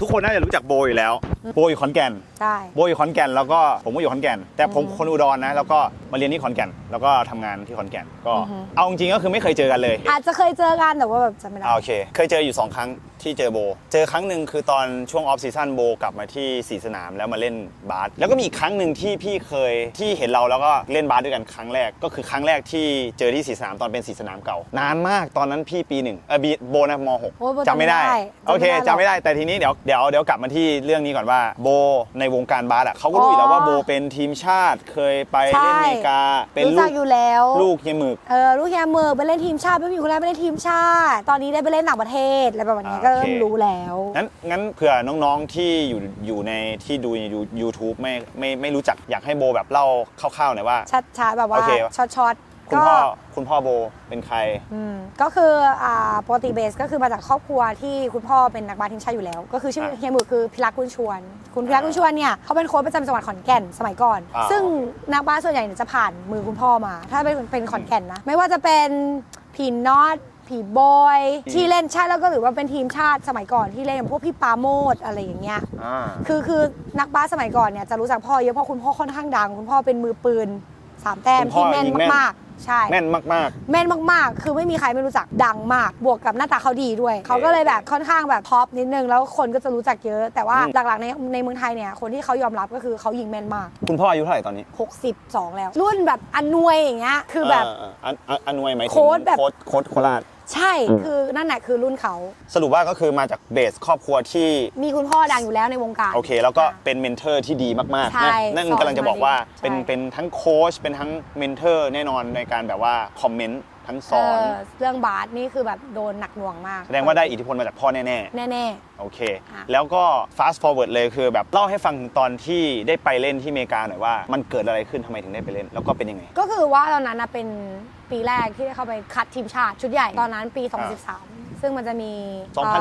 ทุกคนน่าจะรู้จักโบอยู่แล้ว โบอยู่ขอนแก่น ใช่ โบอยู่ขอนแก่นแล้วก็ผมก็อยู่ขอนแก่น แต่ผมอือฮึคนอุดรนะ แล้วก็มาเรียนที่ขอนแก่น แล้วก็ทำงานที่ขอนแก่น ก็ อือฮึ เอาจริงๆก็คือไม่เคยเจอกันเลยอาจจะเคยเจอกันแต่ว่าแบบจำไม่ได้ อ่าโอเค เคยเจออยู่2ครั้ง ที่เจอโบ เจอครั้งหนึ่งคือตอนช่วงออฟซีซั่นโบกลับมาที่สีสนามแล้วมาเล่นบาสแล้วก็มีอีกครั้งหนึ่งที่พี่เคยที่เห็นเราแล้วก็เล่นบาสด้วยกันครั้งแรก ก็คือครั้งแรกที่เจอที่สีสนามตอนเป็นสีสนามเก่า นานมากตอนนั้นพี่ปีหนึ่งเออบีโบนะมหกโอ้ยโบจำไม่ได้จำไม่ได้ โอเคจำจำไม่ไม่ได้ได้แต่ทีนี้เดี๋ยวเดี๋ยวเดี๋ยวกลับมาที่เรื่องนี้ก่อนว่าโบในวงการบาสอะเขาก็รู้อยู่แล้วว่าอ๋อโบเป็นทีมชาติเคยไปเล่นใช่อเมริกาเป็นรู้ลูจักกอยู่แล้วลูกเฮียหมึก เออลูกแฮมเมอร์ไปเล่นทีมชาติไม่มีคนแรกไปเล่นทีมชาติ ตอนนี้ได้ไปเล่นต่างประเทศอะไรประมาณนี้อ่า ก็เริ่โอมเครู้แล้วงั้นงั้นเผื่อน้องๆที่อยู่อยู่ในที่ดูในยูทูบไม่ไม่ไม่รู้จักอยากให้โบแบบเล่าคร่าวๆหน่อยว่าชัดๆแบบว่าโอเคช็อตช็อตๆคุณก็พ่อคุณพ่อโบเป็นใครอืมก็คืออ่าปกติเบสก็คือมาจากครอบครัวที่คุณพ่อเป็นนักบาสทีมชาติอยู่แล้ว ก็คือชื่ออ่าเฮียหมึกคือพิรักษ์กุลชวน คุณพิรักษ์กุลชวนเนี่ยเขาเป็นโค้ชประจำจังหวัดขอนแก่นสมัยก่อนอ่าซึ่งนักบาสส่วนใหญ่เนี่ยจะผ่านมือคุณพ่อมา ถ้าเป็นเป็นขอนแก่นนะไม่ว่าจะเป็นผีน็อต ผีบอย ที่เล่นชาติแล้วก็หรือว่าเป็นทีมชาติสมัยก่อนที่เล่นอย่างพวกพี่ปาโมดอะไรอย่างเงี้ยอ่าคือคือนักบาสสมัยก่อนเนี่ยจะรู้จักพ่อเยอะเพราะคุณพ่อค่อนข้างดัง คุณพ่อเป็นมือปืนสามแต้มคุณพ่อที่แม่นยิงแม่นมากๆ ใช่ แม่นมาก แม่นมากๆ คือไม่มีใครไม่รู้จักดังมาก บวกกับหน้าตาเขาดีด้วย เขาก็เลยแบบค่อนข้างแบบท็อปนิดนึง แล้วคนก็จะรู้จักเยอะ แต่ว่าอืม หลักๆในในเมืองไทยเนี่ย คนที่เขายอมรับก็คือเขายิงแม่นมาก ๆ คุณพ่ออายุเท่าไหร่ตอนนี้62 แล้ว รุ่นแบบอนนวยอย่างเงี้ย คือแบบ เออเอออันอันอันวยไหมายถึงโค้ชแบบ โค้ชโค้ชโคราช ใช่คือนั่นแหละคือรุ่นเขาสรุปว่าก็คือมาจากเบสครอบครัวที่ มีคุณพ่อดังอยู่แล้วในวงการ โอเค แล้วก็เป็นเมนเทอร์ที่ดีมากๆใช่นะนั่นสอนกำลังจะบอกว่ามาดีเป็นใช่เป็นทั้งโค้ชเป็นทั้งเมนเทอร์แน่นอนในการแบบว่าคอมเมนต์ทั้งสเออนอเรื่องบาสนี่คือแบบโดนหนักหน่วงมาก แสดงว่าได้อิทธิพลมาจากพ่อแน่ๆแน่โอเคอะแล้วก็ fast forward เลยคือแบบเล่าให้ฟังถึงตอนที่ได้ไปเล่นที่อเมริกาหน่อยว่า มันเกิดอะไรขึ้นทำไมถึงได้ไปเล่น แล้วก็เป็นยังไงๆก็คือว่าตอนนั้นนะเป็น ปีแรกที่ได้เข้าไปคัดทีมชาติชุดใหญ่ตอนนั้นปี 2013 ซึ่งมันจะมี2013เอ่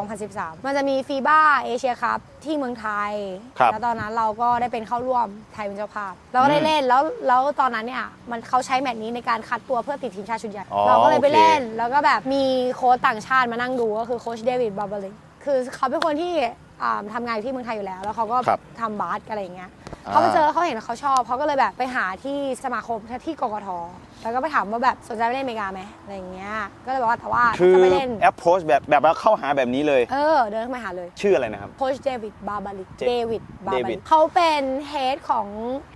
อ2013 มันจะมีฟีบ้าเอเชียคัพที่เมืองไทย ครับแล้วตอนนั้นเราก็ได้เป็นเข้าร่วมไทยเป็นเจ้าภาพเราก็ได้อืมเล่นแล้วแล้วตอนนั้นเนี่ยมันเขาใช้แมตช์นี้ในการคัดตัวเพื่อติดทีมชาติชุดใหญ่อ๋อเราก็เลยไปโอเค เล่น แล้วก็แบบมีโค้ชต่างชาติมานั่งดูก็คือโค้ชเดวิดบาร์เบลิกคือเขาเป็นคนที่อ่าทำงานอยู่ที่เมืองไทยอยู่แล้ว แล้วเขาก็ครับทำบาสอะไรอย่างเงี้ยอ่าเขาไปเจอเขาเห็นเขาชอบเขาก็เลยแบบไปหาที่สมาคมที่กกท แล้วก็ไปถามว่าแบบสนใจไปเล่นอเมริกาไหมอะไรอย่างเงี้ย ก็เลยบอกว่าแต่ว่าคือจะไปเล่น approach แบบแบบว่าเข้าหาแบบนี้เลย เออ เดินเข้ามาหาเลย ชื่ออะไรนะครับ โค้ชเดวิดบาบาลิกเจเดวิดบาบาลิ David กเขาเป็นเฮดของ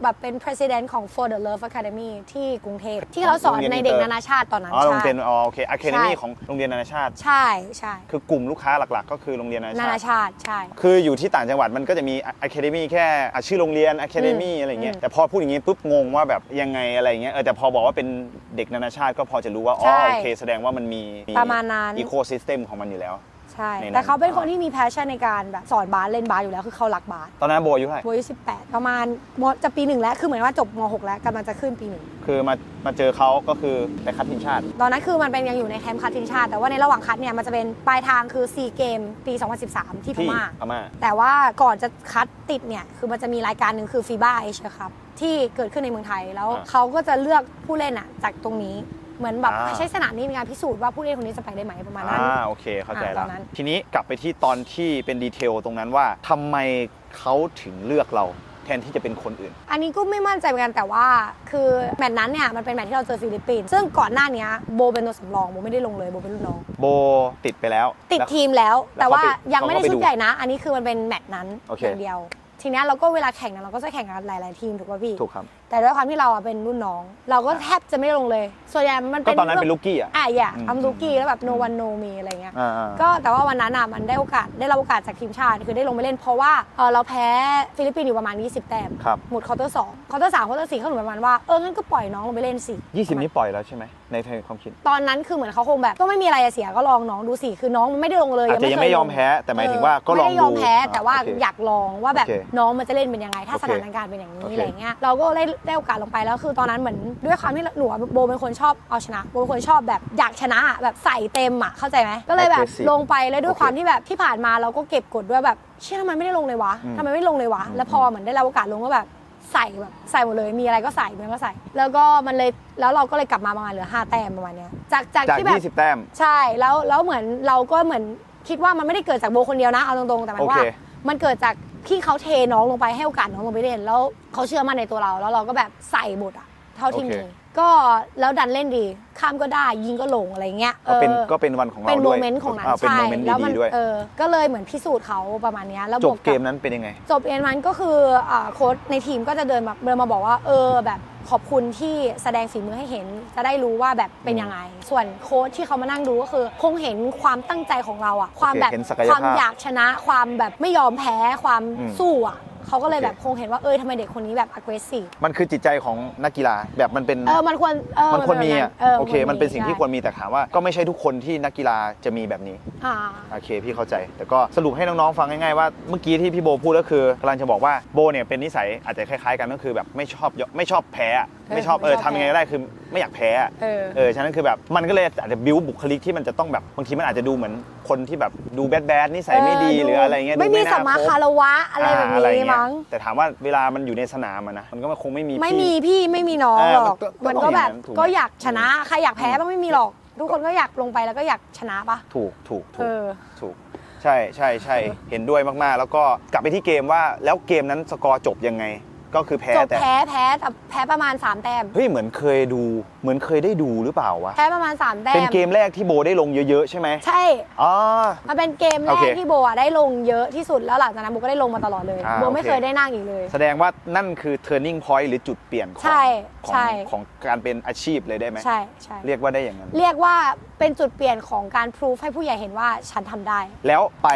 แบบเป็น president ของ For the Love Academy ที่กรุงเทพที่เขาสอนโรงเรียนในเด็กอินเตอร์นานาชาติตอนนั้นอ๋อโรงใช่เรียนอ๋อโอเค academy ใช่ ของโรงเรียนนานาชาติ ใช่ใช่คือกลุ่มลูกค้าหลักๆ ก็คือโรงเรียนนานานานาชาติ ชาติใช่ คืออยู่ที่ต่างจังหวัดมันก็จะมี academy แค่อะชื่อโรงเรียน academy อืมอะไรอย่างเงี้ยอืมแต่พอพูดอย่างงี้ปุ๊บงงว่าแบบยังไงอะไรอย่างเงี้ยเออแต่พอบอกว่าเป็นเด็กนานาชาติก็พอจะรู้ว่าอ๋อใช่ โอเคแสดงว่ามันมีประมาณนั้น อีโคซิสเต็มของมันอยู่แล้ว ใช่ ในนั้นแต่เขาเป็นคนที่มี passion ในการแบบสอนบาสเล่นบาสอยู่แล้วคือเขารักบาสตอนนั้นโบอายุเท่าไหร่ โบอายุ18ประมาณมจะปีหนึ่งแล้วคือเหมือนว่าจบม .6 แล้วกำลังจะขึ้นปีหนึ่งคือมามาเจอเขาก็คือไปคัดทีมชาติ ตอนนั้นคือมันเป็นยังอยู่ในแคมป์คัดทีมชาติ แต่ว่าในระหว่างคัดเนี่ยมันจะเป็นปลายทางคือซีเกมปี 2013 ที่พที่ม่า พม่า แต่ว่าก่อนจะคัดติดเนี่ยคือมันจะมีรายการหนึ่งคือฟีบ้าเอเชียครับที่เกิดขึ้นในเมืองไทยแล้วอ่า เขาก็จะเลือกผู้เล่นอะจากตรงนี้ เหมือนแบบอ่า ใช้สนามนี้ในการพิสูจน์ว่าผู้เล่นคนนี้จะไปได้ไหมประมาณนั้น อ่าโอเคเข้าใจอ่าตแล้อวนนั้น ทีนี้กลับไปที่ตอนที่เป็นดีเทลตรงนั้นว่าทำไมเขาถึงเลือกเรา แทนที่จะเป็นคนอื่น อันนี้ก็ไม่มั่นใจเหมือนกันแต่ว่า คือแมตช์นั้นเนี่ยมันเป็นแมตช์ที่เราเจอฟิลิปปินส์ซึ่งก่อนหน้านี้โบเป็นตัวสำรองโบไม่ได้ลงเลยโบเป็นรุ่นน้อง โบติดไปแล้วติดแล้ว ทีมแล้ว แล้วแต่ว่าเขาไปยังไม่ได้เขาก็ไปชุดดูใหญ่นะ อันนี้คือมันเป็นแมตช์นั้นโอเค อย่างเดียว ทีเนี้ยเราก็เวลาแข่งนะเราก็จะแข่งกันหลาย ๆ ทีมถูกป่ะพี่ ถูกครับ แต่ด้วยความที่เราอะเป็นรุ่นน้อง เราก็แทบจะไม่ได้ลงเลย ส่วนใหญ่มันก็เป็นตอนนั้นเป็นลูกกี้อะ อะอย่าอืม อัมลูกี้แล้วแบบ no one no me อะไรเงี้ย อ่าๆ ก็แต่ว่าวันนั้นอะมันได้โอกาสได้รับโอกาสจากทีมชาติคือได้ลงไปเล่นเพราะว่าเอ่อเราแพ้ฟิลิปปินส์อยู่ประมาณ 20 แต้มครับ หมดคอร์เตอร์สองคอร์เตอร์สามคอร์เตอร์สี่เขาหนูประมาณว่าเอองั้นก็ปล่อยน้องลงไปเล่นสิ20นี้ปล่อยแล้วใช่ไหมในในความคิด ตอนนั้นคือเหมือนเขาคงแบบก็ไม่มีอะไรจะเสียก็ลองน้องดูสิคือน้องมันไม่ได้ลงเลยอาจจะยังไม่เคยอมแพ้แต่หมายถึงว่าก็ลองไม่ได้ยอมดูแพ้แต่ว่าอ่าโอเค อยากลองว่าแบบโอเคน้องมันจะเล่นเป็นยังไง ถ้าโอสเคถานการณ์เป็นอย่างนี้โอเค อะไรเงี้ยเราก็ได้ได้โอกาสลงไปแล้วคือตอนนั้นเหมือนด้วยความที่หนูอะโบเป็นคนชอบเอาชนะโบเป็นคนชอบแบบอยากชนะอะแบบใส่เต็มอะเข้าใจไหมก็เลยแบบ Aggressive ลงไปแล้วด้วยโอเคความที่แบบที่ผ่านมาเราก็เก็บกดด้วยแบบเชื่อทำไมไม่ได้ลงเลยวะอืม ทำไมไม่ลงเลยวะอืมแล้วพอเหมือนได้รับโอกาสลงก็แบบใส่แบบใส่หมดเลยมีอะไรก็ใส่มีอะไรก็ใส่ แล้วก็มันเลยแล้วเราก็เลยกลับมาประมาณเหลือห้าแต้มประมาณเนี้ยจากจากจาก ที่แบบ 20 แต้ม ใช่แล้วแล้วเหมือนเราก็เหมือนคิดว่ามันไม่ได้เกิดจากโบคนเดียวนะเอาตรงๆแต่หมายว่าโอเคมันเกิดจาก ที่เขาเทน้องลงไปให้โอกาสน้องลงไปเล่นแล้วเขาเชื่อมั่นในตัวเรา แล้วเราก็แบบใส่บทอะเท่าที่โอเคมี ก็แล้วดันเล่นดีข้ามก็ได้ยิงก็ลงอะไรเงี้ยก็เป็นออก็เป็นวันของเราเป็นด้โมวยเมนต์ของนั้นาเป็นใช่โมเมนต์แล้วมัดีๆด้วยเออก็เลยเหมือนพิสูจน์เขาประมาณเนี้ยแล้วจวบกเกกับมนั้นเป็นยังไง จบเอ็นมันก็คืออ่าโค้ชในทีมก็จะเดินมาเดินมาบอกว่าเออแบบขอบคุณที่แสดงฝีมือให้เห็น จะได้รู้ว่าแบบเป็นยังไง ส่วนโค้ชที่เขามานั่งดูก็คือ คงเห็นความตั้งใจของเราอะความแบบเห็นศักยภาพความอยากชนะความแบบไม่ยอมแพ้ความอืมสู้อะ เขาก็เลยโอเคแบบคงเห็นว่าเออทำไมเด็กคนนี้แบบ aggressive มันคือจิตใจของนักกีฬาแบบมันเป็น เออมันควรเออมันควรมีเป็อะแบบโอเค มันเป็นสิ่งที่ควรมีแต่ถามว่าก็ไม่ใช่ทุกคนที่นักกีฬาจะมีแบบนี้อ่าโอเคพี่เข้าใจ แต่ก็สรุปให้น้องๆฟังง่ายๆว่าเมื่อกี้ที่พี่โบพูดก็คือกำลังจะบอกว่าโบเนี่ยเป็นนิสัยอาจจะคล้ายๆกันก็คือแบบไม่ชอบยไม่ชอบแพ้อะไม่ชอบเออทำยังไงก็ได้คือไม่อยากแพ้อะเออเออฉะนั้นคือแบบมันก็เลยอาจจะบิวบุคลิกที่มันจะต้องแบบบางทีมันอาจจะดูเหมือนคนที่แบบดูแบดแบดนิสัยไม่ดีเหรืออะไรเงี้ยไม่ดูมีน่สัมมาคบคารวะอะไรแบบาอะไรนี้เงี้ยมั้ง แต่ถามว่าเวลามันอยู่ในสนามอะนะมันก็คงไม่มีไม่พี่มีพี่ไม่มีน้องเออหรอก มัมันนก็ก็ต้องแบบอย่างนั้นถูกไหม ก็อยากชนะ ใครอยากแพ้ก็ไม่มีหรอก ทุกคนก็อยากลงไปแล้วก็อยากชนะปะถูกถูกถูเอกอ ถูก ใช่ใช่ใช่เห็นด้วยมากๆ แล้วก็กลับไปที่เกมว่าแล้วเกมนั้นสกอร์จบยังไง ก็คือแพ้จบแต่ แพ้แพ้แต่แพ้ประมาณ 3 แต้ม เฮ้ยเหมือนเคยดู เหมือนเคยได้ดูหรือเปล่าวะ แพ้ประมาณ 3 แต้เป็นม เกมแรกที่โบได้ลงเยอะๆใช่ไหมใช่ อ๋อ มันเป็นเกมแรโอกเคที่โบอะได้ลงเยอะที่สุดแล้วหลังจากนั้นโบก็ได้ลงมาตลอดเลย อ่าโบไม่โอเค เคยได้นั่งอีกเลย แสดงว่านั่นคือ turning point หรือจุดเปลี่ยนของใช่ของใช่ ของการเป็นอาชีพเลยได้ไหม ใช่ใช่เรียกว่าได้อย่างนั้น เรียกว่าเป็นจุดเปลี่ยนของการพิสูจให้ผู้ใหญ่เห็นว่าฉันทำได้ แล้วไป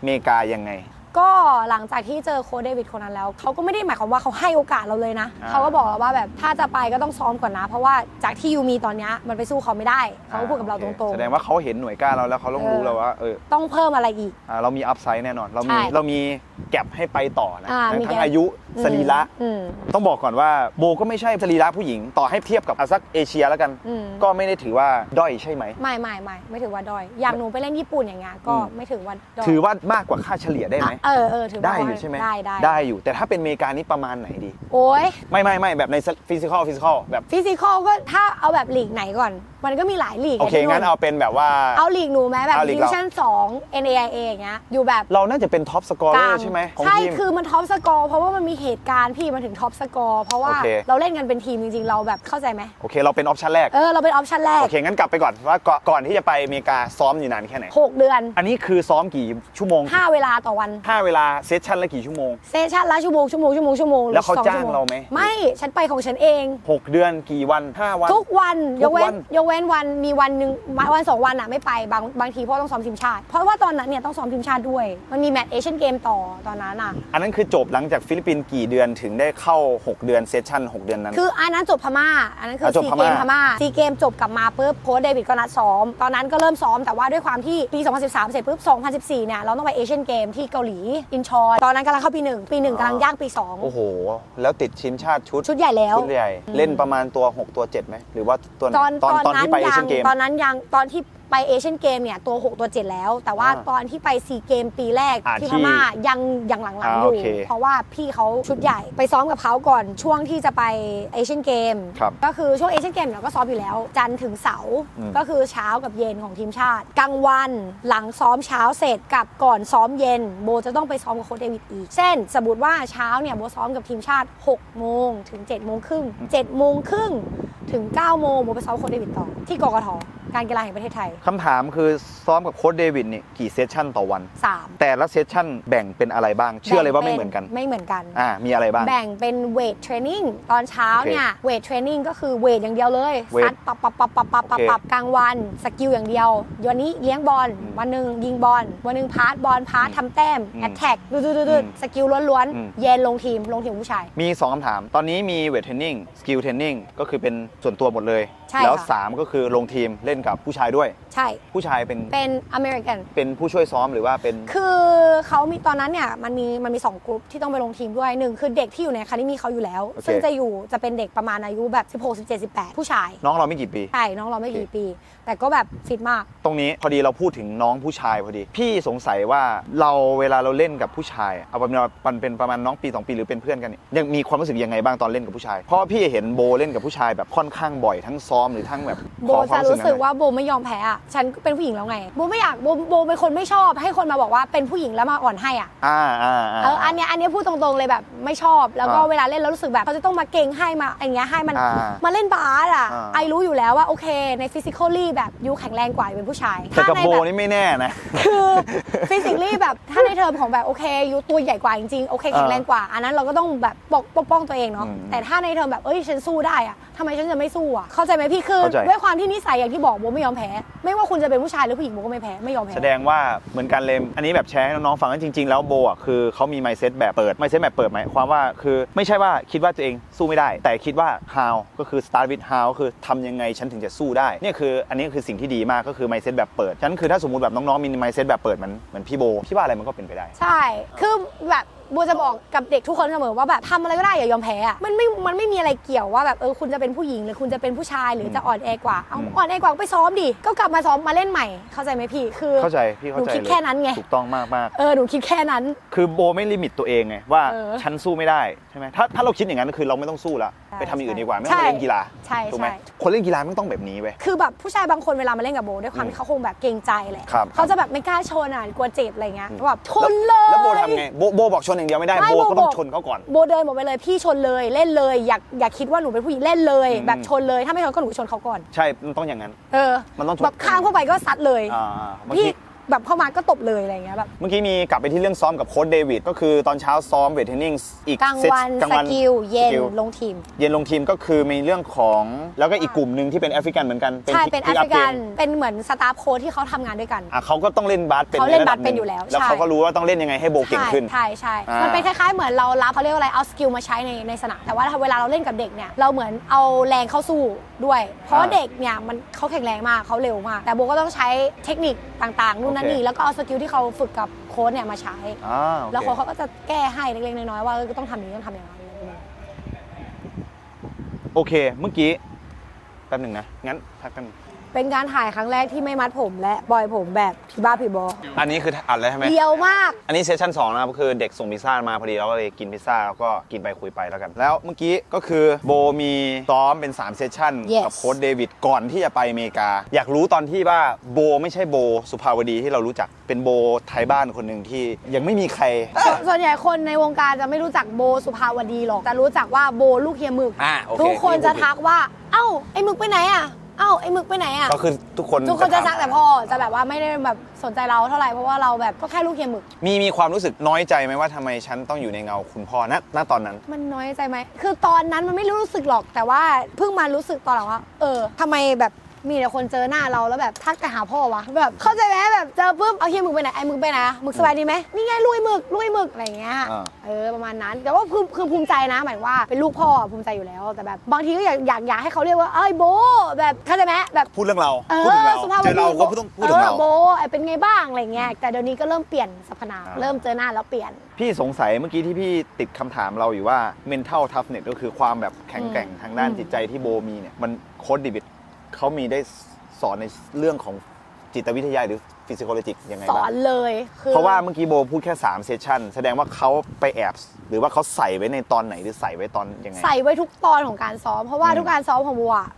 อเมริกายังไง ก็หลังจากที่เจอโค้ชเดวิดคนนั้นแล้ว เขาก็ไม่ได้หมายความว่าเขาให้โอกาสเราเลยนะ อ่าเขาก็บอกเราว่าแบบถ้าจะไปก็ต้องซ้อมก่อนนะ เพราะว่าจากที่ยูมีตอนเนี้ยมันไปสู้เขาไม่ได้ เขาก็พูดกับเราตโอรงคแสดงว่าเขาเห็นหน่วยก้านเราแล้วเขาต้องรู้แล้วว่าเออๆ ต้องเพิ่มอะไรอีก อ่าเรามีอัพไซด์แน่นอน เรามีใช่เรามีแก็บให้ไปต่อนะอ่าทั้งมีทั้ง gap อายุ สรีระอืม ต้องบอกก่อนว่าโบก็ไม่ใช่สรีระผู้หญิง ต่อให้เทียบกับอาซักเอเชียแล้วกัน อืม ก็ไม่ได้ถือว่าด้อยใช่ไหม ไม่ไม่ไม่ไม่ถือว่าด้อยอย่างหนูไปเล่นญี่ปุ่นอย่างเงี้ยก็อืม ไม่ถือว่าด้อยถือว่ามากกว่าค่าเฉลี่ยได้ไหมอะเออเออถือว่าได้อยู่ใช่ไหมได้ได้ได้อยู่ แต่ถ้าเป็นอเมริกานี่ประมาณไหนดี โอ้ยไม่ไม่ไม่แบบในฟิสิกอลฟิสิกอลแบบฟิสิกอลก็ถ้าเอาแบบลีกไหนก่อน มันก็มีหลายลีกโอเคที่งั้นเอาเป็นแบบว่า เอาลีกหนูไหมแบบเอาลีดิกวิเรา ชั่น2 NAIA อย่างเงี้ยอยู่แบบ เราน่าจะเป็นท็อปสกอร์กเลลางใช่ไหมของใช่ทีม คือมันท็อปสกอร์เพราะว่ามันมีเหตุการณ์พี่มันถึงท็อปสกอร์เพราะว่าโอเค เราเล่นกันเป็นทีมจริงๆ เราแบบเข้าใจไหมโอเค เราเป็นออปชั่นแรก เออเราเป็นออปชั่นแรก โอเค งั้นกลับไปก่อนว่าก่อนก่อนที่จะไปอเมริกาซ้อมอยู่นานแค่ไหน 6 เดือน อันนี้คือซ้อมกี่ชั่วโมง5 เวลาต่อวัน ห้าเวลาเซสชั่นละกี่ชั่วโมง เซสชั่นละชั่วโมงชั่วโมงชั่วโมงชั่วโมงหรือแล้วเขาสอจ้างชั่วโมเราไหม ไม่ฉันไปของฉันเอง6เดือนกี่วัน5วัน ทุกวันทุยกกเว้วัน นยกเว้นวันมีวันหนึ่งวันสองวันอะไม่ไปบางบางทีเพราะต้องซ้อมทีมชาติ เพราะว่าตอนนั้นเนี่ยต้องซ้อมทีมชาติด้วย มันมีแมตช์เอเชียนเกมต่อตอนนั้นอะอันนั้นคือจบหลังจากฟิลิปปินส์กี่เดือนถึงได้เข้า 6 เดือนเซสชั่น 6 เดือนนั้น คืออันนั้นจบพม่า อันนั้นคืออะจบซีพเกม่า มพม่าซีเกมจบกลับมาปุ๊บโค้ชเดวิดก็นัดซ้อม ตอนนั้นก็เริ่มซ้อมแต่ว่าด้วยความที่ปี 2013 เสร็จปุ๊บ 2014 เนี่ยเราต้องไปเอเชียนเกมที่เกาหลี อินชอน ตอนนั้นกำลังเข้าปีหนึ่งปีหนึ่งกำลังย่างปี2โอ้โห แล้วติดทีมชาติชุดชุดใหญ่แล้ว ชุดใหญ่ เล่นประมาณตัว 6 ตัว 7ไหมหรือว่าตัวไหนตอนตอนตอนตอนนั้นที่ไปเอยัเชียนเกม ตอนนั้นยังตอนที่ ไปเอเชียนเกมเนี่ยตัว 6 ตัว 7 แล้ว แต่ว่าอ่าตอนที่ไปซีเกมปีแรกอ่าที่ที่พม่ายังยังหลังอ่าๆอยู่ โอเคเพราะว่าพี่เขาชุดใหญ่ไปซ้อมกับเขาก่อนช่วงที่จะไปเอเชียนเกมครับก็คือช่วงเอเชียนเกมเราก็ซ้อมอยู่แล้ว จันทร์ถึงเสาร์อืม ก็คือเช้ากับเย็นของทีมชาติกลางวันหลังซ้อมเช้าเสร็จกับก่อนซ้อมเย็น โบจะต้องไปซ้อมกับโค้ชเดวิดอีกเช่น สมมติว่าเช้าเนี่ยโบซ้อมกับทีมชาติ6โมงถึง7โมงครึ่ง7โมงครึ่ง ถึง9โมงโบไปซ้อมโค้ชเดวิดต่อที่กกทการกีฬาแห่งประเทศไทยคำถามคือซ้อมกับโค้ชเดวิดนี่กี่เซสชั่นต่อวัน3แต่ละเซสชั่นแบ่งเป็นอะไรบ้าง เชื่อเลยว่าไม่เหมือนกันไม่เหมือนกัน อ่ามีอะไรบ้าง แบ่งเป็นเวทเทรนนิ่งตอนเช้าโอเคเนี่ยเวทเทรนนิ่งก็คือเวทอย่างเดียวเลยเวทซัดปับปับปับปับปับปับโอเคปับกลางวันสกิลอย่างเดียววันนี้เลี้ยงบอลอืมวันหนึ่งยิงบอลวันหนึ่งพาสบอลพาสอืมทำแต้มอืมแอตแทกดูดูดูดูอืมสกิลล้วนอืม ๆเย็นลงทีมลงทีมผู้ชาย มี 2คำถาม ตอนนี้มีเวทเทรนนิ่งสกิลเทรนนิ่งก็คือเป็นส่วนตัวหมดเลย ใช่แล้ว ค่ะ 3 ก็คือลงทีมเล่นกับผู้ชายด้วย ใช่ ผู้ชายเป็นเป็นอเมริกัน เป็นผู้ช่วยซ้อมหรือว่าเป็นคือเขามีตอนนั้นเนี่ยมันมีมันมีสองกลุ่มที่ต้องไปลงทีมด้วยหนึ่งคือเด็กที่อยู่ในคานิมีเขาอยู่แล้วโอเคซึ่งจะอยู่จะเป็นเด็กประมาณอายุแบบ16 17 18 ผู้ชายน้องเราไม่กี่ปี ใช่น้องเราไม่กี่ปี แต่ก็แบบฟิตมาก ตรงนี้พอดีเราพูดถึงน้องผู้ชายพอดี พี่สงสัยว่าเราเวลาเราเล่นกับผู้ชายเอาเป็นว่ามันเป็นประมาณน้องปี2ปีหรือเป็นเพื่อนกันเนี่ยยังมีความรู้สึกยังไงบ้างตอนเล่นกับผู้ชายเพราะว่าพี่เห็นโบเล่นกับผู้ชายแบบค่อนข้างบ่อยทั้งซ้อมมหรือทั้งแบบโบขอควาจะมรู้สึกนั้นว่าโบไม่ยอมแพ้อะฉันเป็นผู้หญิงแล้วไง โบไม่อยากโบโบเป็นคนไม่ชอบ ให้คนมาบอกว่าเป็นผู้หญิงแล้วมาอ่อนให้อะ อ่าอ่าอ่าเอออันเนี้ยอันเนี้ยพูดตรงๆเลยแบบไม่ชอบ แล้วก็อ่าเวลาเล่นแล้วรู้สึกแบบเขาจะต้องมาเก่งให้มาอย่างเงี้ยให้มัน อ่ามาเล่นบาสอะ อ่า ไอรู้อยู่แล้วว่าโอเคในฟิสิกอลี่แบบยูแข็งแรงกว่ายูเป็นผู้ชายแต่กับในโบแบบนี่ไม่แน่นะ คือฟิสิกลี่แบบถ้าในเทอมของแบบโอเคยูตัวใหญ่กว่าจริงๆโอเคแข็งแรงกว่า อันนั้นเราก็ต้องแบบปกปกป้องตัวเองเนาะ อืม แต่ถ้าในเทอมแบบเอ้ยฉันสู้ได้อะทำไมฉันจะไม่สู้อะเข้าใจไหมพี่คือ เข้าใจ ด้วยความที่นิสัยอย่างที่บอกโบไม่ยอมแพ้ ไม่ว่าคุณจะเป็นผู้ชายหรือผู้หญิงโบก็ไม่แพ้ไม่ยอมแพ้ แสดงว่าเหมือนกันเลยอันนี้แบบแชร์ให้น้องๆฟังว่าจริง ๆ แล้วโบอะคือเขามี mindset แบบเปิด mindset แบบเปิดไหมความว่าคือไม่ใช่ว่าคิดว่าตัวเองสู้ไม่ได้ แต่คิดว่า how ก็คือ start with how ก็คือทำยังไงฉันถึงจะสู้ได้เนี่ยคืออันนี้คือสิ่งที่ดีมากก็คือ mindset แบบเปิดฉะนันคือถ้าสมมติแบบน้องๆมี mindset แบบเปิดเหมือนเหมือนพี่โบพี่ว่าอะไรมันก็เป็นไปได้ ใช่ คือแบบโบจะบอกกับเด็กทุกคนเสมอว่าแบบทำอะไรก็ได้อย่ายอมแพ้อะมันไม่ มันไม่มีอะไรเกี่ยวว่าแบบเออคุณจะเป็นผู้หญิงหรือคุณจะเป็นผู้ชายหรือจะอ่อนแอกว่าเอาอืมอ่อนแอกว่าก็ไปซ้อมดิก็กลับมาซ้อมมาเล่นใหม่เข้าใจไหมพี่คือเข้าใจพี่เข้าใจหนูคิดเลยแค่นั้นไงถูกต้องมากมากๆเออหนูคิดแค่นั้นคือโบไม่ลิมิตตัวเองไงว่าเออ ฉันสู้ไม่ได้ ใช่ไหมถ้าถ้าเราคิดอย่างนั้นคือเราไม่ต้องสู้ละใช่ไปทำอย่างอื่นดีกว่าไม่ใช่ต้องมาเล่นกีฬาใช่ถูกไหมใช่ คนเล่นกีฬาไม่ต้องแบบนี้เว้ย คือแบบผู้ชายบางคนเวลามาเล่นกับโบด้วยความอืมที่เขาคงแบบเกรงใจแหละครับเขาจะแบบไม่กล้าชนอะกลัวเจ็บอะไรเงี้ยแบบชนเลย แล้วโบทำไงโบโบบอกชนอย่างเดียวไม่ได้ไม่โบโบก็ต้องบอกชนเขาก่อน โบเดินบอกไปเลยพี่ชนเลยเล่นเลยอยากอยากคิดว่าหนูเป็นผู้หญิงเล่นเลย อืม แบบชนเลยถ้าไม่ชนก็หนูชนเขาก่อน ใช่มันต้องอย่างนั้น เออมันต้องชนแบบข้ามเข้าไปก็ซัดเลย อ่าเมื่อพี่กี้ แบบเข้ามาก็ตบเลยอะไรเงี้ยแบบ เมื่อกี้มีกลับไปที่เรื่องซ้อมกับโค้ชเดวิดก็คือตอนเช้าซ้อมเวทเทรนนิ่งอีกกลางเซตวันกลางสวัน กิลเย็นสกิล ลงทีม เย็นลงทีมก็คือมีเรื่องของแล้วก็อีกกลุ่มหนึ่งที่เป็นแอฟริกันเหมือนกันใช่ เป็นแอ pick ฟ up ริกัน game เป็นเหมือนสตาฟโค้ชที่เขาทำงานด้วยกัน อะเขาก็ต้องเล่นบาสเป็นเขาเล่นใระดับาสเป็นหอยู่แล้วแล้วใช่ เขาก็รู้ว่าต้องเล่นยังไงให้โบเก่งขึ้น ใช่ใช่อ่ามั มันเป็นคล้ายๆเหมือนเรารับเขาเรียกว่าอะไรเอาสกิลมาใช้ในในสนามแต่ว่าเวลาเราเล่นกับเด็กเนี่ยเราเหมือนเอาแรงเข้าสู้ด้วย เพราะว่าเด็กเนี่ยมันเขาแข็งแรงมากเขาเร็วมาก แต่โบก็ต้องใช้เทคนิคต่างๆนู่นนั่นนี่แล้วก็เอาสกิลที่เขาฝึกกับโค้ชเนี่ยมาใช้ อ่าโอเคแล้วโค้ชเขาก็จะแก้ให้เล็กๆน้อยๆว่าเออต้องทำอย่างนี้ต้องทำอย่างนั้นอะไรประมาณนั้นโอเค เมื่อกี้แป๊บหนึ่งนะ งั้นพักกันง เป็นการถ่ายครั้งแรกที่ไม่มัดผมและปล่อยผมแบบพี่บ้าพี่บออันนี้คืออัดแล้วใช่ไหมเดียวมาก อันนี้เซสชั่น2นะครับก็คือเด็กส่งพิซซ่ามาพอดีเราก็เลยกินพิซซ่าแล้วก็กินไปคุยไปแล้วกัน แล้วเมื่อกี้ก็คือโบมีซ้อมเป็น 3 เซสชั่น Yes กับโค้ชเดวิดก่อนที่จะไปอเมริกา อยากรู้ตอนที่ว่าโบไม่ใช่โบสุภาวดีที่เรารู้จักเป็นโบไทยบ้านคนหนึ่งที่ยังไม่มีใครส่วนส่วนใหญ่คนในวงการจะไม่รู้จักโบสุภาวดีหรอก แต่รู้จักว่าโบลูกเฮียหมึก อ่าโอเคทุกคนพี่พูดจะทักว่า เอ้า ไอ้หมึกไปไหนอะเอ้าไอ้หมึกไปไหนอะ ก็คือทุกคนทุกคนจะถามทักแต่พ่อจะแบบว่าไม่ได้แบบสนใจเราเท่าไหร่เพราะว่าเราแบบก็แค่ลูกเฮียหมึก มีมีความรู้สึกน้อยใจไหมว่าทำไมฉันต้องอยู่ในเงาคุณพ่อณณตอนนั้น มันน้อยใจไหม คือตอนนั้นมันไม่รู้สึกหรอกแต่ว่าเพิ่งมารู้สึกตอนหลังว่า เออทำไมแบบ มีแต่คนเจอหน้าเราแล้วแบบทักแต่หาพ่อวะแบบเข้าใจไหมแบบเจอปุ๊บเอาเฮียหมึกไปไหนไอ้หมึกไปไหนอะหมึกสบายดีไหมนี่ไงลุยหมึกลุยหมึกอะไรอย่างเงี้ยอ่า เออประมาณนั้นแต่ว่าคือคือภูมิใจนะหมายว่าเป็นลูกพ่อภูมิใจอยู่แล้วแต่แบบบางทีก็อยากอยากอยากให้เขาเรียกว่าเอ้ยโบแบบเข้าใจไหมแบบ พูดเรื่องเราเอพูดถึงอเราสุภาพเจอเราก็ต้องพูดถึงเรา ออโบไอ้เป็นไงบ้างอะไรเงี้ยแต่เดี๋ยวนี้ก็เริ่มเปลี่ยนสรรพนามอ่า เริ่มเจอหน้าแล้วเปลี่ยน พี่สงสัยเมื่อกี้ที่พี่ติดคำถามเราอยู่ว่า mental toughness ก็คือความแบบแข็งแกร่งอืมทางด้านอืมจิตใจที่โบมีเนี่ย มันโค้ดดิบิท เขามีได้สอนในเรื่องของจิตวิทยาหรือ physiology ยังไงสอบ้างนเลยคือเพราะว่าเมื่อกี้โบพูดแค่3เซสชันแสดงว่าเขาไปแอบ หรือว่าเขาใส่ไว้ในตอนไหนหรือใส่ไว้ตอนยังไง ใส่ไว้ทุกตอนของการซ้อม เพราะว่าอืม ทุกการซ้อมของบัวอะ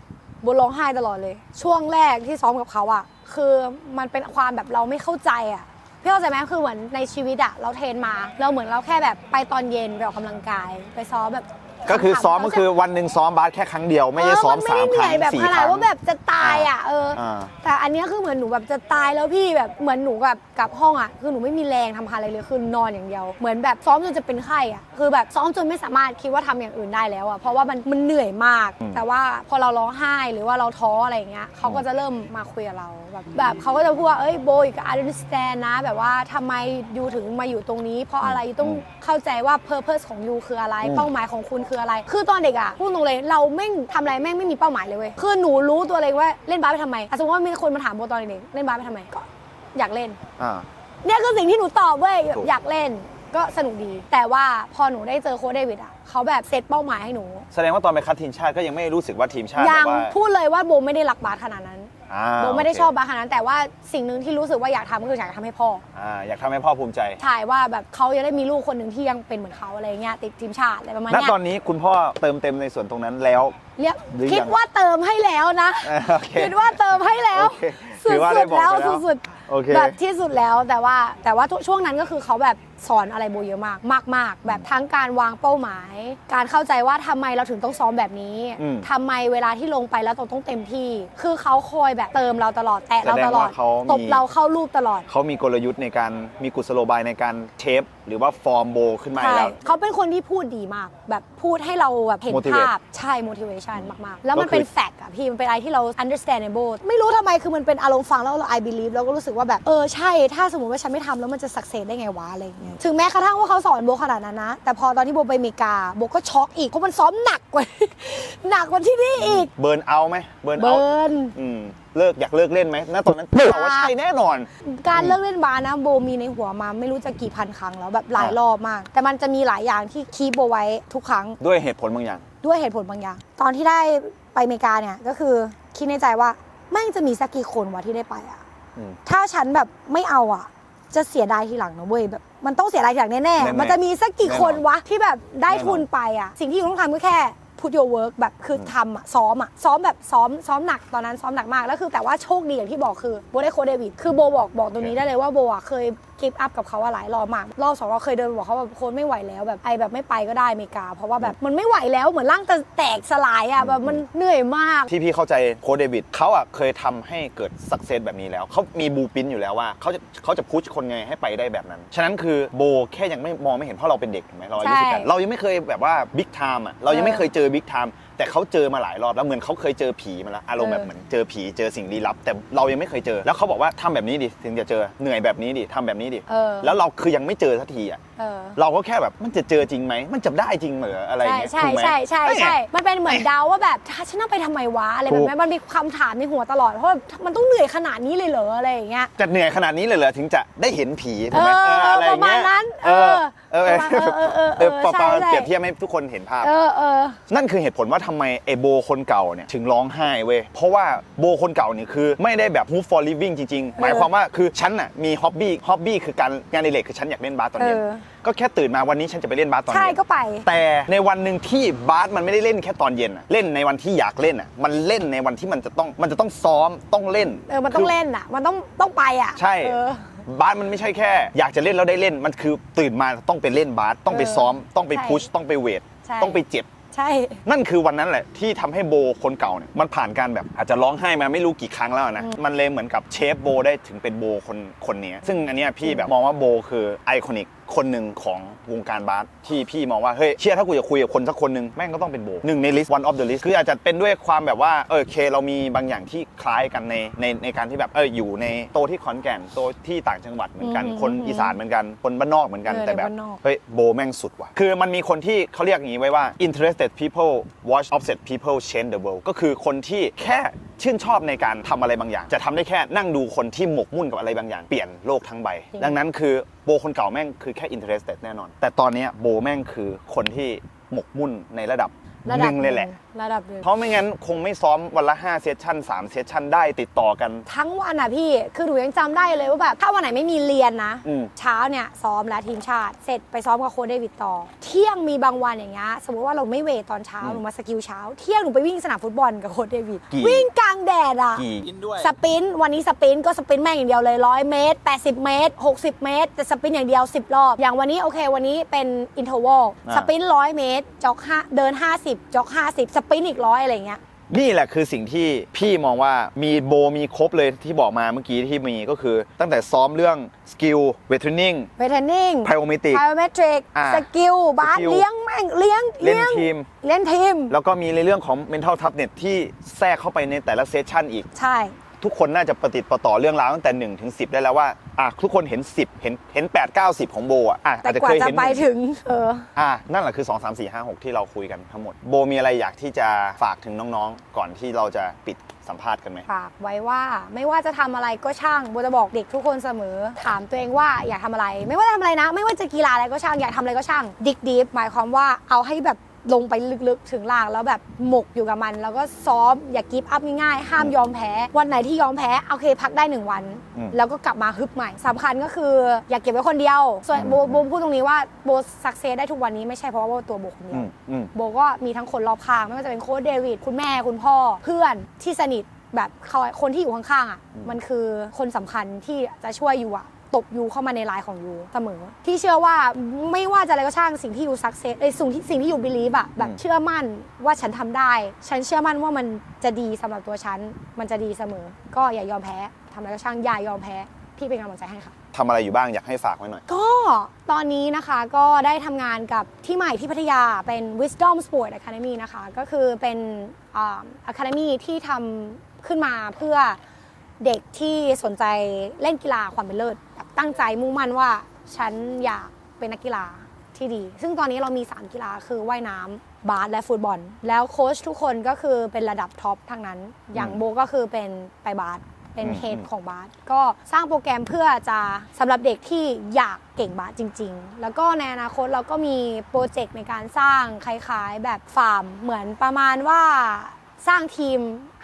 บัวร้องไห้ตลอดเลย ช่วงแรกที่ซ้อมกับเขาอะคือมันเป็นความแบบเราไม่เข้าใจอะพี่เข้าใจไหมคือเหมือนในชีวิตอะเราเทรนมา เราเหมือนเราแค่แบบไปตอนเย็นไปออกกำลังกาย ไปซ้อมแบบ ก็คือขำๆซ้อมก็คือวันหนึ่งซ้อมบาสแค่ครั้งเดียวไม่ใช่ซ้อมเนสามไได้คเหรั้นื่งอยแบบสี่ขคนาดรั้ง ว่าแบบจะตายอะเออ อ่า แต่อันเนี้ยคือเหมือนหนูแบบจะตายแล้วพี่แบบเหมือนหนูแบบกลับห้องอะคือหนูไม่มีแรงทำอะไรเลยคือนอนอย่างเดียว เหมือนแบบซ้อมจนจะเป็นไข้อะคือแบบซ้อมจนไม่สามารถคิดว่าทำอย่างอื่นได้แล้วอะเพราะว่ามันมันเหนื่อยมากอืมแต่ว่าพอเราร้องไห้หรือว่าเราท้ออะไรอย่างเงี้ยเขาก็จะเริ่มมาคุยกับเราแบบแบบเขาก็จะพูดว่าเอ้ยโบยกับ understand นะ แบบว่าทำไมยูถึงมาอยู่ตรงนี้ เพราะอะไรยูต้องเข้าใจว่า purpose ของยูคืออะไร เป้าหมายของคุณคืออะไร คือตอนเด็กอะพูดตรงเลยเราแม่งทำอะไรแม่งไม่มีเป้าหมายเลยเว้ยคือหนูรู้ตัวเลยว่าเล่นบาสไปทำไมอะสมมติว่ามีคนมาถามโบตอนเด็กๆเล่นบาสไปทำไมก็อยากเล่น อ่า เนี่ยคือสิ่งที่หนูตอบเว้ยถูก อยากเล่นก็สนุกดี แต่ว่าพอหนูได้เจอโค้ชเดวิดอะเขาแบบเซตเป้าหมายให้หนู แสดงว่าตอนไปคัดทีมชาติก็ยังไม่รู้สึกว่าทีมชาติยัแบงบว่า พูดเลยว่าโบไม่ได้รักบาสขนาดนั้นอ่า โบไม่ได้โอเคชอบบาสขนาดนั้นแต่ว่าสิ่งหนึ่งที่รู้สึกว่าอยากทำก็คืออยากทำให้พ่อ อ่าอยากทำให้พ่อภูมิใจใช่ว่าแบบเขาจะได้มีลูกคนหนึ่งที่ยังเป็นเหมือนเขาอะไรเงี้ยติดทีมชาติอะไรประมาณณเนี้ยตอนนี้คุณพ่อเติมเต็มในส่วนตรงนั้นแล้ว เรียกหรือยังคิดว่าเติมให้แล้วนะอ่าโอเคคิดว่าเติมให้แล้ว โอเคสุถือว่าได้ดบๆอกแล้วไปแล้ว สุดโอเค ๆแบบที่สุดแล้วแต่ว่าแต่ว่าทุกช่วงนั้นก็คือเขาแบบ สอนอะไรโบเยอะมากมากมากๆแบบทั้งการวางเป้าหมาย การเข้าใจว่าทำไมเราถึงต้องซ้อมแบบนี้อืมทำไมเวลาที่ลงไปแล้วเราต้องเต็มที่ คือเขาคอยแบบเติมเราตลอดแตะเราตลอดแสดงว่าเขามีตบเราเข้ารูปตลอดเขามีกลยุทธ์ในการมีกุศโลบายในการเทปหรือว่าฟอร์มโบขึ้นมาใช่แล้ว เขาเป็นคนที่พูดดีมาก แบบพูดให้เราแบบเห็น Motivate ภาพใช่ motivation มาก ๆ แล้วมันก็คือเป็น fact อะพี่ มันเป็นอะไรที่เรา understandable ไม่รู้ทำไมคือมันเป็นอารมณ์ฟังแล้วเรา I believe แล้วก็รู้สึกว่าแบบ เออ ใช่ ถ้าสมมติว่าฉันไม่ทำแล้วมันจะ success ได้ไงวะอะไรอย่างเงี้ยถึงแม้กระทั่งว่าเขาสอนโบขนาดนั้นนะ แต่พอตอนที่โบไปอเมริกาโบก็ช็อกอีกเพราะมันซ้อมหนักกว่า หนักกว่าที่นี่อีก เบิร์นเอาไหมเบิร์นเบิเอาร์น อืม เลิกอยากเลิกเล่นไหมณตอนนั้นพี่บอกว่าใช่แน่นอน การเลิกเล่นบาสนะโบมีในหัวมาไม่รู้จะกี่พันครั้งแล้วแบบหลายอะรอบมาก แต่มันจะมีหลายอย่างที่คีบโบไว้ทุกครั้ง ด้วยเหตุผลบางอย่าง ด้วยเหตุผลบางอย่าง ตอนที่ได้ไปอเมริกาเนี่ยก็คือคิดในใจว่าแม่งจะมีสักกี่คนวะที่ได้ไปอะอืมถ้าฉันแบบไม่เอาอะ จะเสียดายทีหลังนะเว้ยแบบมันต้องเสียดายทีหลังแน่แน่ๆๆมันจะมีสักกี่คนแน่นอนวะที่แบบได้แน่นอนทุนไปอะ สิ่งที่อยู่ต้องทำก็แค่ put your work แบบคือทำอะซ้อมอะซ้อมแบบซ้อมซ้อมหนักตอนนั้นซ้อมหนักมากแล้วคือแต่ว่าโชคดีอย่างที่บอกคือโบได้โค้ชเดวิดคือโบบอกบอกตรงนี้ได้เลยว่าโบอะเคยกิฟต์อัพกับเขาอะหลายรอบมากรอบสองรอบเคยเดินไปบอกเขาแบบโค้ชไม่ไหวแล้วแบบไอแบบไม่ไปก็ได้อเมริกา เพราะว่าแบบมันไม่ไหวแล้วเหมือนร่างจะแตกสลายอะแบบมันเหนื่อยมาก ที่พี่เข้าใจโค้ดเดวิดเขาอะเคยทำให้เกิดสักเซสแบบนี้แล้ว เขามีบูปินอยู่แล้วว่าเขาจะเขาจะพุชคนไงให้ไปได้แบบนั้น ฉะนั้นคือโบแค่ยังไม่มองไม่เห็นเพราะเราเป็นเด็กถูกไหมเราอายุใช่สิบแปดเรายังไม่เคยแบบว่าบิ๊กไทม์อะเรายังไม่เคยเจอบิ๊กไทม์ แต่เขาเจอมาหลายรอบแล้วเหมือนเขาเคยเจอผีมาแล้วอารมณ์แบบเหมือนเจอผีเจอสิ่งลี้ลับ แต่เรายังไม่เคยเจอ แล้วเขาบอกว่าทำแบบนี้ดิถึงจะเจอเหนื่อยแบบนี้ดิทำแบบนี้ดิเออแล้วเราคือยังไม่เจอสักทีอะเออ เราก็แค่แบบมันจะเจอจริงไหม มันจะได้จริงเหรออะไรอย่างเงี้ยใช่ถูกไหม ใช่ใช่นั่นไงใช่ มันเป็นเหมือนเดาว่าแบบถ้าฉันต้องไปทำไมวะอะไรแบบถูนี้กมันมีคำถามในหัวตลอดเพราะว่ามันต้องเหนื่อยขนาดนี้เลยเหรออะไรอย่างเงี้ย จะเหนื่อยขนาดนี้เลยเหรอถึงจะได้เห็นผีถูกไหมเออเอออะไรอย่างเงี้ยประมาณนั้นเออเออเออเออเออเออเออปะใช่ปะใช่ เปรียบเทียบให้ทุกคนเห็นภาพ เออเออ นั่นคือเหตุผลว่าทำไมไอโบคนเก่าเนี่ยถึงร้องไห้เว้ย เพราะว่าโบคนเก่าเนี่ยคือไม่ได้แบบ move for living จริง ๆ หมายความว่าคือฉันน่ะมีฮ็อบบี้ฮ็อบบี้คือการงานในเล็กคือฉันอยากเล่นบาสตอนเย็น เออก็แค่ตื่นมาวันนี้ฉันจะไปเล่นบาสตอนใช่เย็นก็ไป แต่ในวันหนึ่งที่บาสมันไม่ได้เล่นแค่ตอนเย็นอะเล่นในวันที่อยากเล่นอะมันเล่นในวันที่มันจะต้องมันจะต้องซ้อมต้องเล่น เออมันต้องเล่นอะ มันต้องต้องไปอะใช่ เออ บาสมันไม่ใช่แค่ อยากจะเล่นแล้วได้เล่นมันคือตื่นมาต้องไปเล่นบาสต้องไปเออซ้อม ต้องไปใช่พุชต้องไปเวทใช่ ต้องไปเจ็บ ใช่ นั่นคือวันนั้นแหละที่ทำให้โบคนเก่าเนี่ยมันผ่านการแบบอาจจะร้องไห้มาไม่รู้กี่ครั้งแล้วนะ มันเลยเหมือนกับเชฟโบได้ถึงเป็นโบคนคนนี้ ซึ่งอันเนี้ยพี่แบบมองว่าโบคือไอคอนิก คนหนึ่งของวงการบาสที่พี่มองว่า เฮ้ยเชื่อถ้ากูจะคุยกับคนสักคนหนึ่งแม่งก็ต้องเป็นโบหนึ่งในลิสต์ one of the list คืออาจจะเป็นด้วยความแบบว่าเออโอเคเรามีบางอย่างที่คล้ายกันในในในการที่แบบเอออยู่ในโตที่ขอนแก่นโตที่ต่างจังหวัดเหมือนกันอืมคนอีสานเหมือนกันคนบ้านนอกเหมือนกันเออแต่แบบในบ้านนอกเฮ้ยโบแม่งสุดว่ะคือมันมีคนที่เขาเรียกอย่างนี้ไว้ว่า interested people watch offset people change the world ก็คือคนที่แค่ ชื่นชอบในการทำอะไรบางอย่าง จะทำได้แค่นั่งดูคนที่หมกมุ่นกับอะไรบางอย่าง เปลี่ยนโลกทั้งใบ จริง ดังนั้นคือโบคนเก่าแม่งคือแค่ interested แน่นอน แต่ตอนเนี้ยโบแม่งคือคนที่หมกมุ่นในระดับ ระหดับนึ่งเลยแหละ ระดับหนึ่งเพราะไม่งั้นคงไม่ซ้อมวันละ5เซสชั่น3เซสชั่นได้ติดต่อกัน ทั้งวันอะพี่ คือหนูยังจำได้เลยว่าแบบถ้าวันไหนไม่มีเรียนนะ อืม เช้าเนี่ยซ้อมแล้วทีมชาติ เสร็จไปซ้อมกับโค้ชเดวิดต่อ เที่ยงมีบางวันอย่างเงี้ยสมมติว่าเราไม่เวทตอนเช้าอืมหนูมาสกิลเช้า เที่ยงหนูไปวิ่งสนามฟุตบอลกับโค้ชเดวิดกี่ วิ่งกลางแดดอะ กี่สปรินต์วันนี้สปรินต์ก็สปรินต์แม่งอย่างเดียวเลยร้อยเมตร 80 เมตร 60 เมตร แต่สปรินต์อย่างเดียว 10 รอบ อย่างวันนี้โอเค วันนี้เป็นอินเทอร์วลอ่า สปรินต์ร้อยเมตรจ็อกห้าเดิน 50จ็อก50 สปรินต์อีกร้อยอะไรอย่างเงี้ยนี่แหละคือสิ่งที่พี่มองว่ามีโบมีครบเลยที่บอกมาเมื่อกี้ที่มีก็คือตั้งแต่ซ้อมเรื่องสกิลเวทเทรนนิ่งเวทเทรนนิ่งไพโอเมติกไ i โอเมตริกอ่าสกิลบาสสกิลเลี้ยงแม่งเลี้ยงเล่นลี้ยงทีมเล่นทีม แล้วก็มีในเรื่องของ mental toughness ที่แทรกเข้าไปในแต่ละเซสชันอีกใช่ ทุกคนน่าจะประติดประต่อเรื่องราวตั้งแต่1ถึง10ได้แล้วว่าอะทุกคนเห็น 10 เห็นเห็น8 9 10ของโบอะอะแต่อาจจะกว่าเคยจะเห็นไปถึง เออ อะนั่นแหละคือ 2 3 4 5 6 ที่เราคุยกันทั้งหมด โบมีอะไรอยากที่จะฝากถึงน้องๆ ก่อนที่เราจะปิดสัมภาษณ์กันไหม ฝากไว้ว่าไม่ว่าจะทำอะไรก็ช่างโบจะบอกเด็กทุกคนเสมอ ถามตัวเองว่าอยากทำอะไร ไม่ว่าจะทำอะไรนะ ไม่ว่าจะกีฬาอะไรก็ช่างอยากทำอะไรก็ช่างดิกดีฟหมายความว่าเอาให้แบบ ลงไปลึกๆ ถึงล่างแล้วแบบหมกอยู่กับมัน แล้วก็ซ้อมอย่ากิฟต์อัพง่ายๆ ห้ามยอมแพ้ วันไหนที่ยอมแพ้โอเคพักได้หนึ่งวัน อืม แล้วก็กลับมาฮึบใหม่สำคัญก็คืออย่าเก็บไว้คนเดียว ส่วนโบโบพูดตรงนี้ว่าโบสักเซสได้ทุกวันนี้ไม่ใช่เพราะว่าโบตัวโบคนเดีอืยว มอืม โบก็มีทั้งคนรอบข้าง ไม่ว่าจะเป็นโค้ชเดวิดคุณแม่คุณพ่อ เพื่อนที่สนิทแบบเขาคนที่อยู่ข้างๆอะอืมมันคือคนสำคัญที่จะช่วยอยู่อะ ตบยูเข้ามาในไลน์ของยูเสมอ ที่เชื่อว่าไม่ว่าจะอะไรก็ช่างสิ่งที่ยูสักเซสไอ้สิ่งที่สิ่งที่ยูบิลีฟอะแบบเชื่อมั่นว่าฉันทำได้ ฉันเชื่อมั่นว่ามันจะดีสำหรับตัวฉันมันจะดีเสมอ ก็อย่ายอมแพ้ทำอะไรก็ช่างอย่ายอมแพ้พี่เป็นกำลังใจให้ค่ะทำอะไรอยู่บ้างอยากให้ฝากไว้หน่อย ก็ตอนนี้นะคะก็ได้ทำงานกับที่ใหม่ที่พัทยาเป็น Wisdom Sport Academy นะคะ ก็คือเป็นอ่า Academy ที่ทำขึ้นมาเพื่อ เด็กที่สนใจเล่นกีฬาความเป็นเลิศแบบตั้งใจมุ่งมั่นว่าฉันอยากเป็นนักกีฬาที่ดี ซึ่งตอนนี้เรามี 3 กีฬาคือว่ายน้ำบาสและฟุตบอล แล้วโค้ชทุกคนก็คือเป็นระดับท็อปทั้งนั้น อย่างอืมโบก็คือเป็นไปบาสเป็นอืมเฮดอืมของบาสก็สร้างโปรแกรมเพื่อจะสำหรับเด็กที่อยากเก่งบาสจริง ๆ แล้วก็ในอนาคตเราก็มีโปรเจกต์ในการสร้างคล้ายๆ แบบฟาร์มเหมือนประมาณว่า สร้างทีม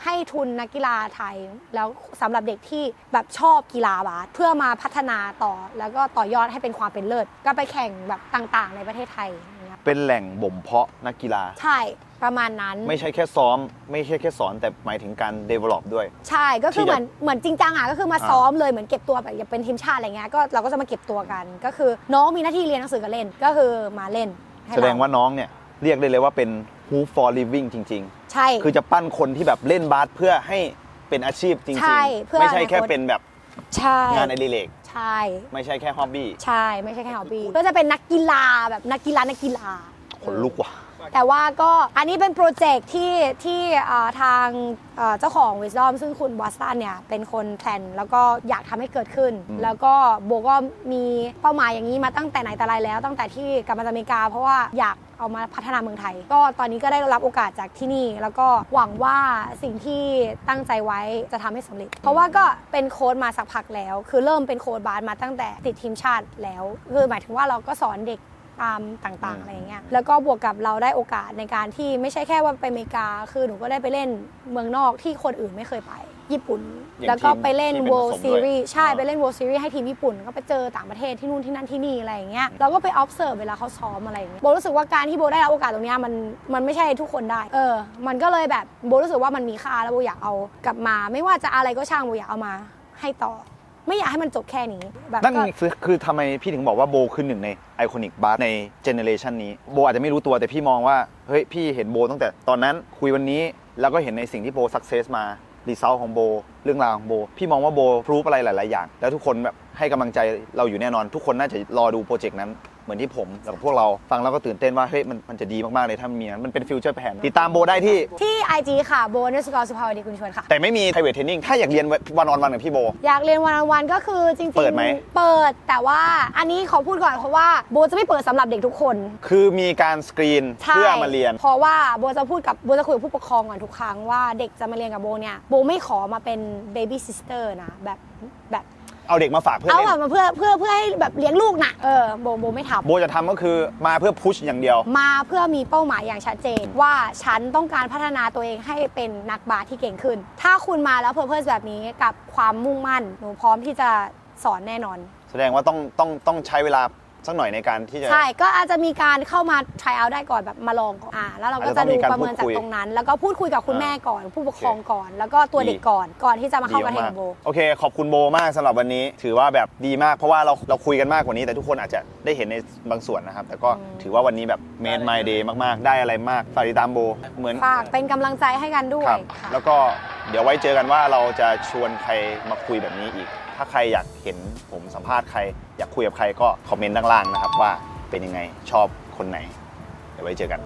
ให้ทุนนักกีฬาไทย แล้วสำหรับเด็กที่แบบชอบกีฬาบาสเพื่อมาพัฒนาต่อแล้วก็ต่อยอดให้เป็นความเป็นเลิศ ก็ไปแข่งแบบต่างๆ ในประเทศไทยอย่างเงี้ยเป็นแหล่งบ่มเพาะนักกีฬา ใช่ประมาณนั้น ไม่ใช่แค่ซ้อม ไม่ใช่แค่สอนแต่หมายถึงการ develop ด้วย ใช่ก็คือที่เหจะมือนเหมือนจริงจังอะก็คือมาอ่าซ้อมเลยเหมือนเก็บตัวแบบอย่าเป็นทีมชาติอะไรเงี้ยก็เราก็จะมาเก็บตัวกัน ก็คือน้องมีหน้าที่เรียนหนังสือกับเล่นก็คือมาเล่นให้แสดงเรว่าน้องเนี่ยเรียกได้เลยว่าเป็น hoop for living จริง ใช่ๆคือจะปั้นคนที่แบบเล่นบาสเพื่อให้เป็นอาชีพจริงใช่เพื่อๆ ไม่ใช่แค่อนาคต เป็นแบบใช่งานอดิเรกใช่ ไม่ใช่แค่ฮอบบี้ใช่ไม่ใช่แค่ฮอบบี้ก็จะเป็นนักกีฬาแบบนักกีฬานักกีฬา ขนลุกว่ะ แต่ว่าก็อันนี้เป็นโปรเจกต์ที่ที่เอ่อทางเอ่อเจ้าของ Wisdom ซึ่งคุณบอสตันเนี่ย เป็นคนแพลนแล้วก็อยากทำให้เกิดขึ้น อืม แล้วก็โบก็มีเป้าหมายอย่างนี้มาตั้งแต่ไหนแต่ไรแล้ว ตั้งแต่ที่กลับมาจากอเมริกา เพราะว่าอยาก เอามาพัฒนาเมืองไทย ก็ตอนนี้ก็ได้รับโอกาสจากที่นี่ แล้วก็หวังว่าสิ่งที่ตั้งใจไว้จะทำให้สำเร็จ เพราะว่าก็เป็นโค้ดมาสักพักแล้ว คือเริ่มเป็นโค้ดบาสมาตั้งแต่ติดทีมชาติแล้วคือหมายถึงว่าเราก็สอนเด็กตามต่างๆอะไรอย่างเงี้ย แล้วก็บวกกับเราได้โอกาสในการที่ไม่ใช่แค่ว่าไปอเมริกา คือหนูก็ได้ไปเล่นเมืองนอกที่คนอื่นไม่เคยไป ญี่ปุ่น อย่างแล้วก็ทีมไปเล่น ที่เป็น World ผสมด้วย Series ใช่ อ่า ไปเล่น World Series ให้ทีมญี่ปุ่น ก็ไปเจอต่างประเทศที่นู่นที่นั่นที่นี่อะไรอย่างเงี้ยเราก็ไป observe เวลาเขาซ้อมอะไรอย่างเงี้ยโบรู้สึกว่าการที่โบได้รับโอกาสตรงเนี้ยมันมันไม่ใช่ทุกคนได้ เออ มันก็เลยแบบโบรู้สึกว่ามันมีค่าแล้วโบอยากเอากลับมา ไม่ว่าจะอะไรก็ช่างโบอยากเอามาให้ต่อ ไม่อยากให้มันจบแค่นี้แบบนั่นก็ คือคือทำไมพี่ถึงบอกว่าโบคือหนึ่งในไอคอนิกบาร์ในเจเนเรชันนี้โบอาจจะไม่รู้ตัวแต่พี่มองว่า เฮ้ย พี่เห็นโบตั้งแต่ตอนนั้นคุยวันนี้ แล้วก็เห็นในสิ่งที่โบสักเซสมา รีเซลของโบ เรื่องราวของโบ พี่มองว่าโบพรูฟอะไรหลาย ๆ อย่าง แล้วทุกคนแบบให้กำลังใจเราอยู่แน่นอน ทุกคนน่าจะรอดูโปรเจกต์นั้น เหมือนที่ผมกับพวกเราฟังแล้วก็ตื่นเต้นว่าเฮ้ยมันมันจะดีมากๆเลยถ้ามันมีนั้นมันเป็นฟิวเจอร์แผนติดตามโบได้ที่ ที่ IG ค่ะโบนัสกอร์สุภาวดีคุณชวนค่ะ แต่ไม่มี private training ถ้าอยากเรียนวันออนวันกับพี่โบ อยากเรียนวันวันก็คือจริงๆ เปิดไหม เปิดแต่ว่าอันนี้ขอพูดก่อนเพราะว่าโบจะไม่เปิดสำหรับเด็กทุกคนคือมีการสกรีนใช่เพื่อมาเรียน เพราะว่าโบจะพูดกับโบจะคุยกับผู้ปกครองก่อนทุกครั้งว่าเด็กจะมาเรียนกับโบเนี่ยโบไม่ขอมาเป็นเบบี้ซิสเตอร์นะแบบแบบ เอาเด็กมาฝากเพื่อนเอาเล่แบบนมาเพื่อเพื่อเพื่อให้แบบเลี้ยงลูกนะเออโบโบไม่ทำ โบจะทำก็คือมาเพื่อพุชอย่างเดียว มาเพื่อมีเป้าหมายอย่างชัดเจน ว่าฉันต้องการพัฒนาตัวเองให้เป็นนักบาสที่เก่งขึ้น ถ้าคุณมาแล้วเพอร์เพสแบบนี้กับความมุ่งมั่น หนูพร้อมที่จะสอนแน่นอน แสดงว่าต้องต้องต้องใช้เวลา สักหน่อยในการที่จะ ใช่ ก็อาจจะมีการเข้ามา try out ได้ก่อนแบบมาลองก่อนอ่าแล้วเราก็อาจจะจะต้องดูมีการประเมินจากพูดคุยตรงนั้น แล้วก็พูดคุยกับคุณอ่าแม่ก่อน ผู้ปกครองก่อน แล้วก็ตัวเด็กก่อนก่อนที่จะมาเข้าดีกับเทนมากโบ โอเค ขอบคุณโบมากสำหรับวันนี้ ถือว่าแบบดีมากเพราะว่าเราเราคุยกันมากกว่านี้ แต่ทุกคนอาจจะได้เห็นในบางส่วนนะครับ แต่ก็ถือว่าวันนี้แบบ made my day มากๆ ได้อะไรมากฝากติดตามโบเหมือนฝากเป็นกำลังใจให้กันด้วคยรับค่ะแล้วก็เดี๋ยวไว้เจอกันว่าเราจะชวนใครมาคุยแบบนี้อีก ถ้าใครอยากเห็นผมสัมภาษณ์ใคร อยากคุยกับใครก็คอมเมนต์ด้านล่างนะครับว่าเป็นยังไงชอบคนไหน เดี๋ยวไว้เจอกัน